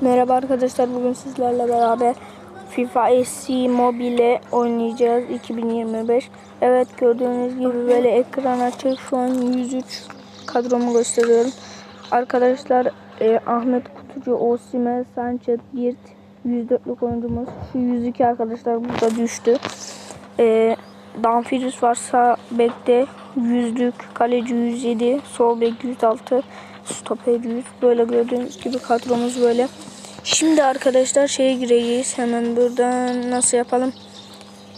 Merhaba arkadaşlar bugün sizlerle beraber FIFA SC Mobile oynayacağız 2025. Evet gördüğünüz gibi böyle ekran açık şu an 103 kadromu gösteriyorum. Arkadaşlar e, Ahmet Kutucu, Osime, Sanchez, Birt 104'lük oyuncumuz. Şu 102 arkadaşlar burada düştü. E, Danfirius var sağ bekte 100'lük, kaleci 107, sol bek 106, stoper 100. Böyle gördüğünüz gibi kadromuz böyle. Şimdi arkadaşlar şeye gireceğiz. Hemen buradan nasıl yapalım?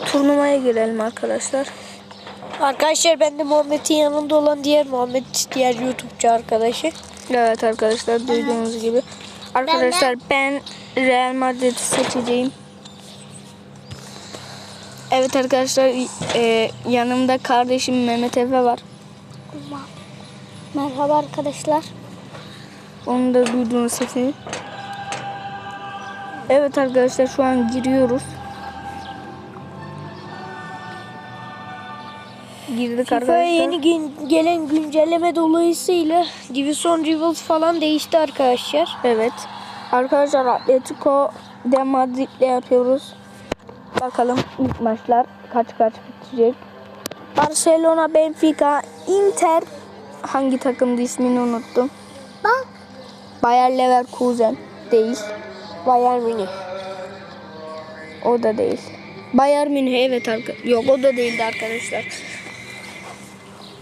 Turnuvaya girelim arkadaşlar. Arkadaşlar ben de Muhammed'in yanında olan diğer Muhammed diğer YouTube'cu arkadaşı. Evet arkadaşlar duyduğunuz gibi. Arkadaşlar ben Real Madrid'i seçeceğim. Evet arkadaşlar e, yanımda kardeşim Mehmet Efe var. Merhaba arkadaşlar. Onu da duyduğunuz sesini. Evet arkadaşlar şu an giriyoruz. Girdik FIFA'ya arkadaşlar. yeni gün, gelen güncelleme dolayısıyla Division Rivals falan değişti arkadaşlar. Evet. Arkadaşlar Atletico de Madrid'le yapıyoruz. Bakalım ilk maçlar kaç kaç bitecek. Barcelona, Benfica, Inter hangi takımdı ismini unuttum. Bayer Leverkusen değil. Bayern Münih. O da değil. Bayern Münih evet yok o da değildi arkadaşlar.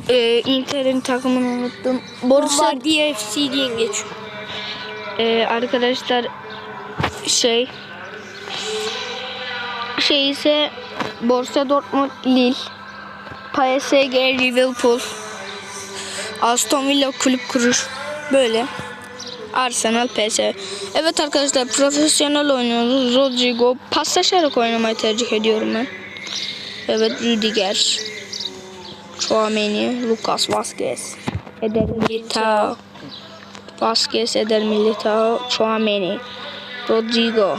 Ee, Inter'in takımını unuttum. Borussia Bombardier FC diye geçiyor. Ee, arkadaşlar şey şey ise Borussia Dortmund Lille PSG Liverpool Aston Villa kulüp kurur böyle Arsenal PS Evet arkadaşlar profesyonel oynuyoruz. Rodrigo paslaşarak oynamayı tercih ediyorum ben. Evet Rüdiger. Chouameni Lucas Vazquez. Eder Militao. Vasquez, Eder Militao, Chouameni, Rodrigo.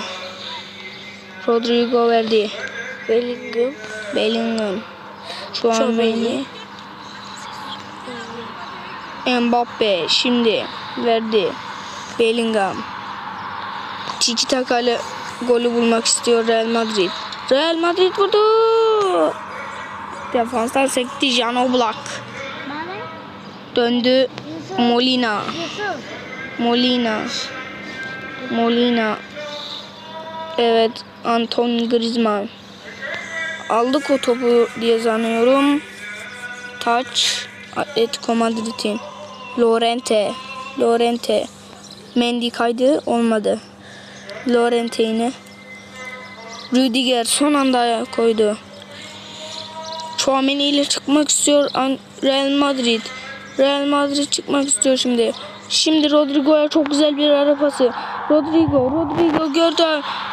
Rodrigo verdi. Bellingham. Bellingham, Chouameni, Mbappe şimdi verdi. Bellingham. Tiki takalı golü bulmak istiyor Real Madrid. Real Madrid vurdu. Defanstan sekti Jan Oblak. Döndü Molina. Molina. Molina. Evet. Anton Griezmann. Aldık o topu diye sanıyorum. Taç. Atletico Madrid'in. Lorente. Lorente. Mendy kaydı. Olmadı. Lorente yine. Rüdiger son anda ayağa koydu. Chouameni ile çıkmak istiyor Real Madrid. Real Madrid çıkmak istiyor şimdi. Şimdi Rodrigo'ya çok güzel bir ara pası. Rodrigo, Rodrigo gördü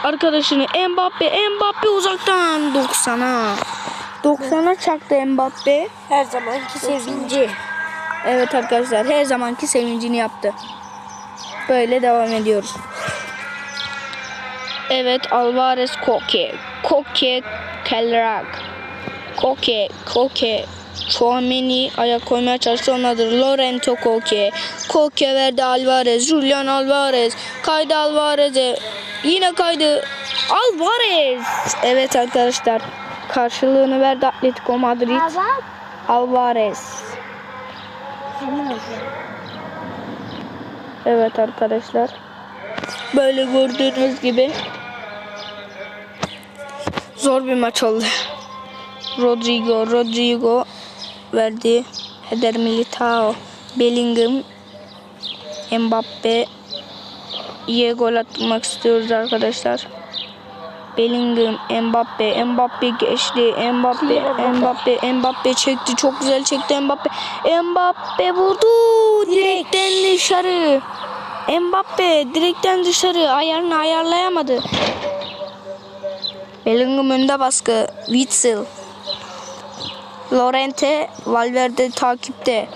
arkadaşını. Mbappe, Mbappe uzaktan 90'a. 90'a çaktı Mbappe. Her zamanki sevinci. Evet arkadaşlar her zamanki sevincini yaptı. Böyle devam ediyoruz. Evet Alvarez Koke. Koke Kelrak. Koke Koke. Chouameni ayak koymaya çalıştı onlardır. Lorento Koke. Koke verdi Alvarez. Julian Alvarez. Kaydı Alvarez'e. Yine kaydı. Alvarez. Evet arkadaşlar. Karşılığını verdi Atletico Madrid. Alvarez. Evet arkadaşlar. Böyle gördüğünüz gibi zor bir maç oldu. Rodrigo, Rodrigo verdi. Eder Militao, Bellingham, Mbappe iyi gol atmak istiyoruz arkadaşlar. Bellingham, Mbappe, Mbappe geçti. Mbappe, Mbappe, Mbappe çekti. Çok güzel çekti Mbappe. Mbappe vurdu. Direkten dışarı. Mbappe direkten dışarı. Ayarını ayarlayamadı. Bellingham önde baskı. Witzel. Lorente, Valverde takipte.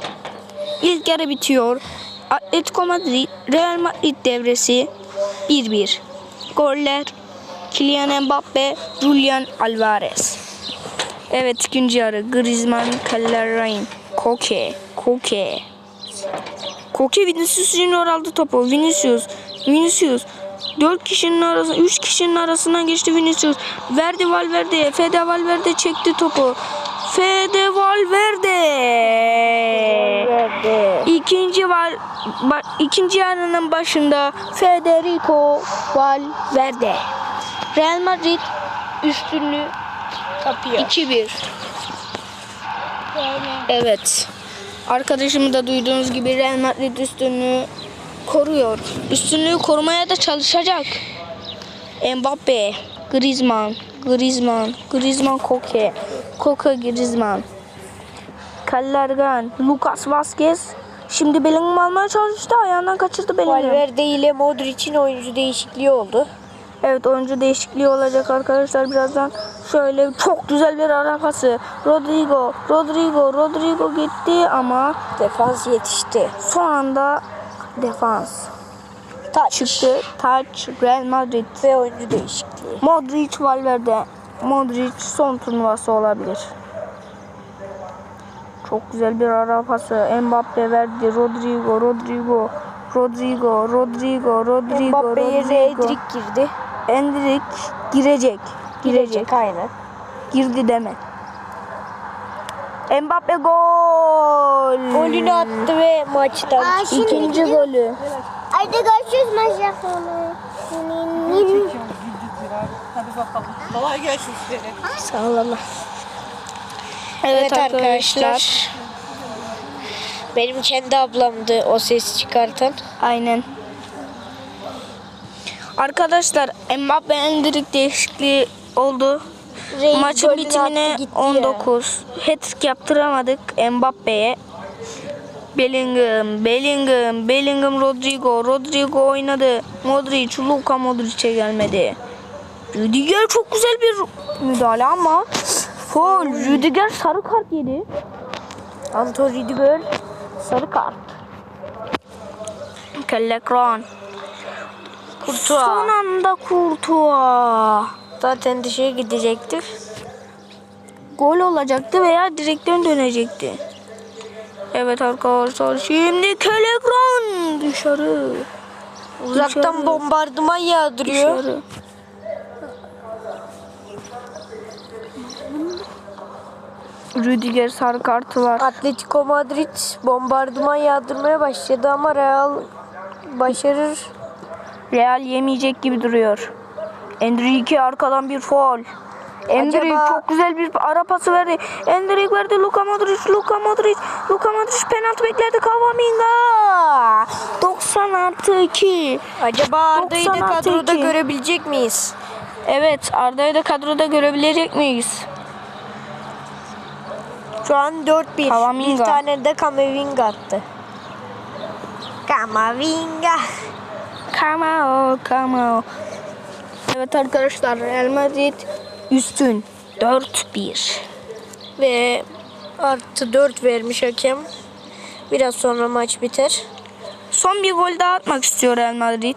İlk yarı bitiyor. Atletico Madrid, Real Madrid devresi 1-1. Goller Kylian Mbappe, Julian Alvarez. Evet ikinci yarı Griezmann, Calerain, Koke, Koke, Koke Vinicius Junior aldı topu. Vinicius. Vinicius. 4 kişinin arasında 3 kişinin arasından geçti Vinicius. Verdi Valverde. Fede Valverde çekti topu. Fede Valverde. İkinci val ba- ikinci yarının başında Federico Valverde. Real Madrid üstünlüğü Kapıyor. 2-1. Evet. Arkadaşımı da duyduğunuz gibi Real Madrid üstünlüğü koruyor. Üstünlüğü korumaya da çalışacak. Mbappe, Griezmann, Griezmann, Griezmann Koke, Koke Griezmann. Kallargan, Lucas Vazquez. Şimdi Bellingham almaya çalıştı. Ayağından kaçırdı Bellingham. Valverde ile Modric'in oyuncu değişikliği oldu. Evet oyuncu değişikliği olacak arkadaşlar birazdan. Şöyle çok güzel bir ara pası. Rodrigo, Rodrigo, Rodrigo gitti ama Defans yetişti. son anda defans Taç. çıktı. Touch Real Madrid. Ve oyuncu değişikliği. Modric Valverde. Modric son turnuvası olabilir. Çok güzel bir ara pası. Mbappe verdi. Rodrigo, Rodrigo, Rodrigo, Rodrigo, Rodrigo, Mbappe yerine Rodrigo. Girdi. Endrick girecek. Girecek. Girecek aynen. Girdi deme. Mbappe gol. Golünü attı ve maçtan Aa, İkinci golü. Hadi görüşürüz maç sonra. Kolay gelsin size. Sağ ol Allah. Evet arkadaşlar. Benim kendi ablamdı o ses çıkartan. Aynen. Arkadaşlar Mbappe Endrick değişikliği oldu. Reis Maçın bitimine attı gitti ya. 19. Hat-trick yaptıramadık Mbappe'ye. Bellingham, Bellingham, Bellingham, Rodrigo, Rodrigo oynadı. Modric, Luka Modric'e gelmedi. Rüdiger çok güzel bir müdahale ama Foul. Rüdiger sarı kart yedi. Anto Rüdiger. Sarı kart. Kellekron. Kurtuğa. Son anda Kurtuğa. Zaten dışarı gidecekti. Gol olacaktı veya direkten dönecekti. Evet arkadaşlar şimdi Kellekron dışarı. Uzaktan Dışarı. bombardıman yağdırıyor. Dışarı. Rüdiger sarı kartı var. Atletico Madrid bombardıman yağdırmaya başladı ama Real başarır. Real yemeyecek gibi duruyor. Enrique arkadan bir foul. Endrick Acaba- çok güzel bir ara pası verdi. Endrick verdi Luka Modric, Luka Modric, Luka Modric penaltı beklerdi Kavaminga. 90 artı 2. Acaba Arda'yı da 90 artı kadroda iki. görebilecek miyiz? Evet Arda'yı da kadroda görebilecek miyiz? Şu an 4-1. Kamavinga. Bir tane de Kamavinga attı. Kamavinga. Come on. Evet arkadaşlar Real Madrid üstün 4-1. Ve artı 4 vermiş hakem. Biraz sonra maç biter. Son bir gol daha atmak istiyor Real Madrid.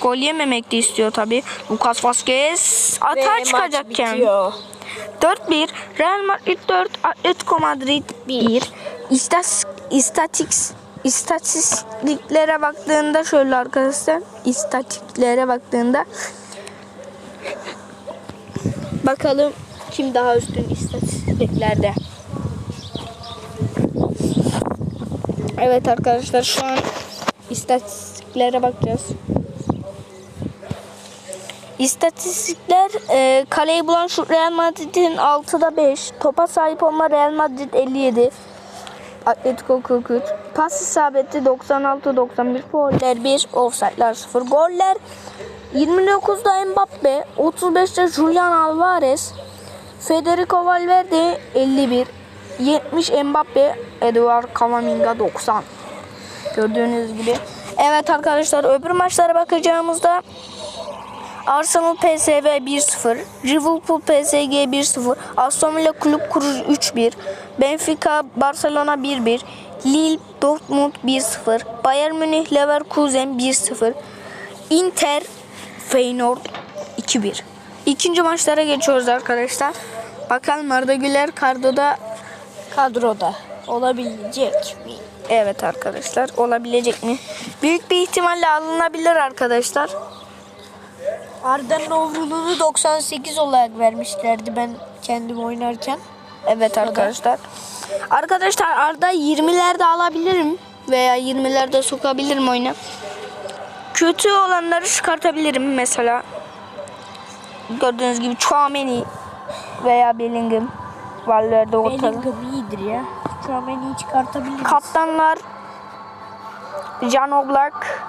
Gol yememek de istiyor tabi. Lucas Vazquez atağa çıkacakken. bitiyor. 4-1. Real Madrid 4, Atletico Madrid 1. İstas, istatiks, istatistiklere baktığında şöyle arkadaşlar. İstatistiklere baktığında bakalım kim daha üstün istatistiklerde. Evet arkadaşlar şu an istatistiklere bakacağız. İstatistikler e, kaleyi bulan şut Real Madrid'in 6'da 5. Topa sahip olma Real Madrid 57. Atletico 43. Pas isabeti 96-91. Fauller 1. Offside'lar 0. Goller 29'da Mbappe. 35'te Julian Alvarez. Federico Valverde 51. 70 Mbappe. Eduard Camavinga 90. Gördüğünüz gibi. Evet arkadaşlar öbür maçlara bakacağımızda Arsenal PSV 1-0, Liverpool PSG 1-0, Aston Villa Kulüp Kurucu 3-1, Benfica Barcelona 1-1, Lille Dortmund 1-0, Bayern Münih Leverkusen 1-0, Inter Feyenoord 2-1. İkinci maçlara geçiyoruz arkadaşlar. Bakalım Arda Güler Kardo'da Kadroda olabilecek mi? Evet arkadaşlar olabilecek mi? Büyük bir ihtimalle alınabilir arkadaşlar. Arda'nın overall'unu 98 olarak vermişlerdi ben kendim oynarken. Evet arkadaşlar. Arkadaşlar Arda 20'lerde alabilirim veya 20'lerde sokabilirim oyuna. Kötü olanları çıkartabilirim mesela. Gördüğünüz gibi Chouameni veya Bellingham. Valverde ortada. Bellingham iyidir ya. Beni çıkartabiliriz. Kaptanlar Jan Oblak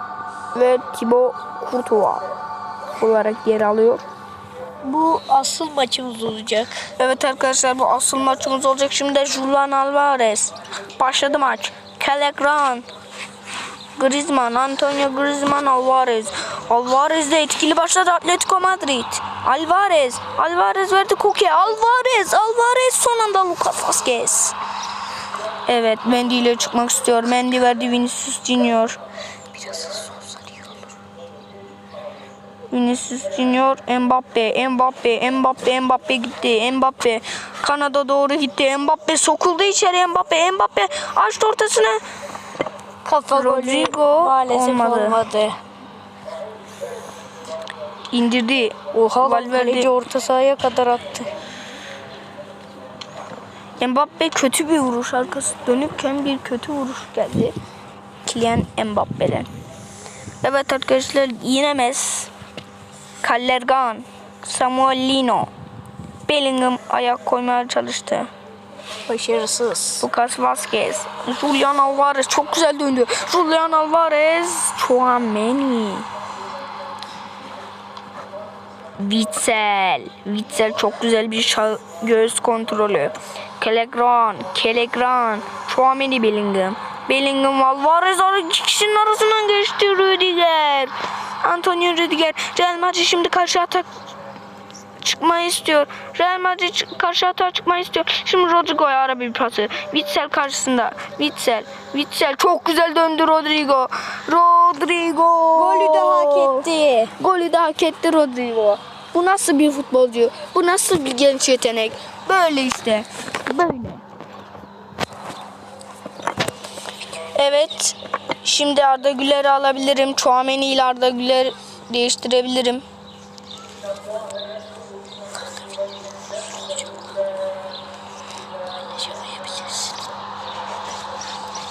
ve Thibaut Courtois olarak yer alıyor. Bu asıl maçımız olacak. Evet arkadaşlar bu asıl maçımız olacak. Şimdi de Julian Alvarez. Başladı maç. Calegran. Griezmann, Antonio Griezmann, Alvarez. Alvarez de etkili başladı Atletico Madrid. Alvarez, Alvarez verdi Koke. Alvarez, Alvarez son anda Lucas Vazquez. Evet, Mendy ile çıkmak istiyor. Mendy verdi Vinicius Junior. Biraz Vinicius Junior, Mbappe, Mbappe, Mbappe, Mbappe gitti. Mbappe Kanada doğru gitti. Mbappe sokuldu içeri. Mbappe, Mbappe açtı ortasını. Kafa Rodrigo maalesef olmadı. olmadı. indirdi. Oha Valverde. orta sahaya kadar attı. Mbappe kötü bir vuruş arkası dönükken bir kötü vuruş geldi. Kylian Mbappe'den. Evet arkadaşlar yine Messi. Callergan. Samuel Lino. Bellingham ayak koymaya çalıştı. Başarısız. Lucas Vazquez. Julian Alvarez çok güzel döndü. Julian Alvarez. Chouameni. Witsel. Witsel çok güzel bir göğüs kontrolü. Kelegran. Kelegran. Chouameni Bellingham. Bellingham Alvarez ar- iki kişinin arasından geçti Rüdiger. Antonio Rüdiger. Real Madrid şimdi karşı atak çıkmayı istiyor. Real Madrid karşı atağa çıkmayı istiyor. Şimdi Rodrigo'ya ara bir pası. Witsel karşısında. Witsel. Witsel çok güzel döndü Rodrigo. Rodrigo. Golü de hak etti. Golü de hak etti Rodrigo. Bu nasıl bir futbolcu? Bu nasıl bir genç yetenek? Böyle işte. Böyle. Evet. Şimdi Arda Güler'i alabilirim. Chouameni ile Arda Güler değiştirebilirim.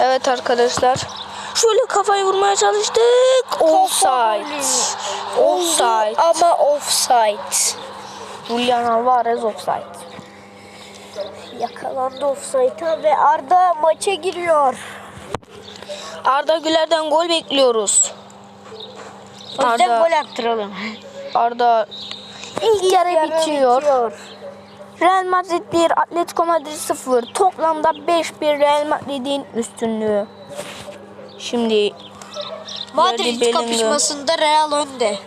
Evet arkadaşlar. Şöyle kafayı vurmaya çalıştık. Offside. Offside. Ama offside. Julian Alvarez offside. Yakalandı offside'a ve Arda maça giriyor. Arda Güler'den gol bekliyoruz. O yüzden Arda, gol attıralım. Arda ilk yarı bitiyor. bitiyor. Real Madrid 1, Atletico Madrid 0. Toplamda 5-1 Real Madrid'in üstünlüğü. Şimdi Madrid Bellingham. kapışmasında Real önde.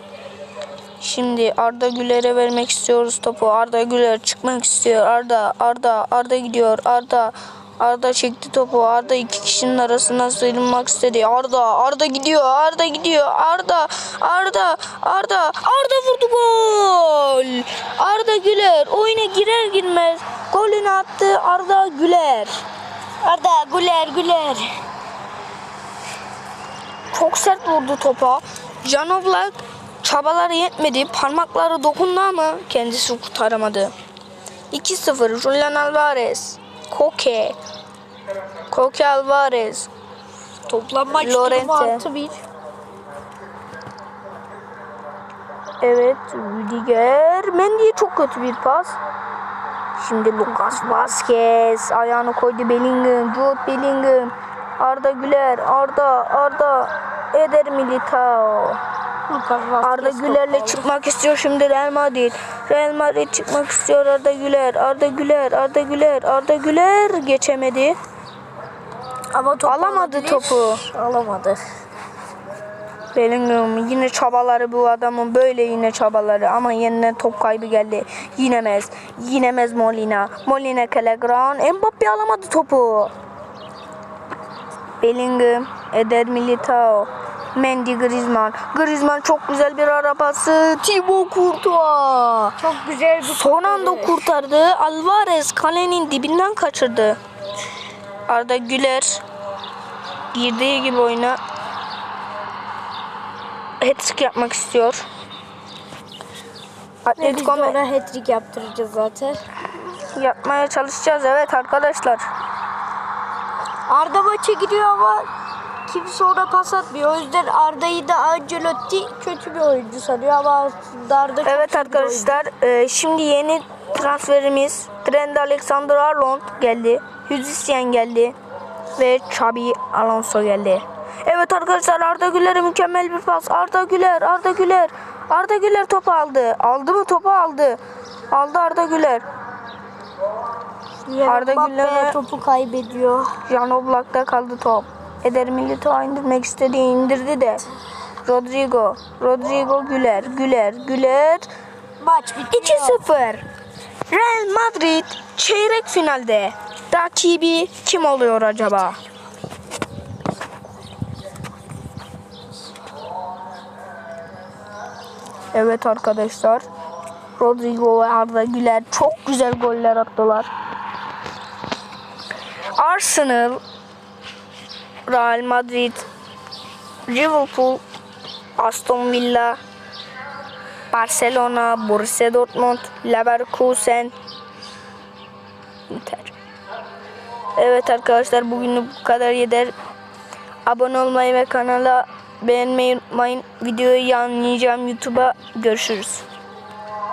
Şimdi Arda Güler'e vermek istiyoruz topu. Arda Güler çıkmak istiyor. Arda, Arda, Arda gidiyor. Arda, Arda çekti topu. Arda iki kişinin arasından sıyrılmak istedi. Arda, Arda gidiyor. Arda gidiyor. Arda, Arda, Arda, Arda vurdu gol. Arda Güler oyuna girer girmez golünü attı Arda Güler. Arda güler güler. Çok sert vurdu topa. Jan Oblak çabaları yetmedi. Parmakları dokundu ama kendisi kurtaramadı. 2-0 Julian Alvarez. Koke. Koke Alvarez. Toplam maç durumu 6-1. Evet Rüdiger. Mendy'ye çok kötü bir pas. Şimdi Lucas Vazquez ayağını koydu Bellingham. Jude Bellingham. Arda Güler. Arda. Arda. Eder Militao. Arda Güler'le çıkmak istiyor şimdi Real Madrid. Real Madrid çıkmak istiyor Arda Güler. Arda Güler, Arda Güler, Arda Güler geçemedi. Ama topu Alamadı topu. Alamadı. Bellingham yine çabaları bu adamın böyle yine çabaları ama yeniden top kaybı geldi. Yinemez. Yinemez Molina. Molina Calegran. Mbappe alamadı topu. Bellingham. Eder Militao. Mendy Griezmann. Griezmann çok güzel bir arabası. Thibaut Courtois. Çok güzel bir Son anda kurtardı. Alvarez kalenin dibinden kaçırdı. Arda Güler. girdiği gibi oyuna hat-trick yapmak istiyor. Ve biz de Atletico ona hat-trick yaptıracağız zaten. yapmaya çalışacağız evet arkadaşlar. Arda maça gidiyor ama kimse ona pas atmıyor. O yüzden Arda'yı da Ancelotti kötü bir oyuncu sanıyor ama Arda Evet arkadaşlar e, şimdi yeni transferimiz Trent Alexander-Arnold geldi. Hüzisyen geldi. Ve Xabi Alonso geldi. Evet arkadaşlar Arda Güler'e mükemmel bir pas. Arda Güler, Arda Güler. Arda Güler topu aldı. Aldı mı topu aldı. Aldı Arda Güler. Arda Güler'e- topu kaybediyor. Jan Oblak'ta kaldı top. Eder Milito'ya indirmek istedi. indirdi de. Rodrigo. Rodrigo Güler. Güler. Güler. Maç bitiyor. 2-0. Real Madrid çeyrek finalde. Rakibi kim oluyor acaba? Evet arkadaşlar. Rodrigo ve Arda Güler çok güzel goller attılar. Arsenal, Real Madrid, Liverpool, Aston Villa, Barcelona, Borussia Dortmund, Leverkusen, Inter. Evet arkadaşlar bugünlük bu kadar yeter. Abone olmayı ve kanala beğenmeyi unutmayın. Videoyu yayınlayacağım YouTube'a. Görüşürüz.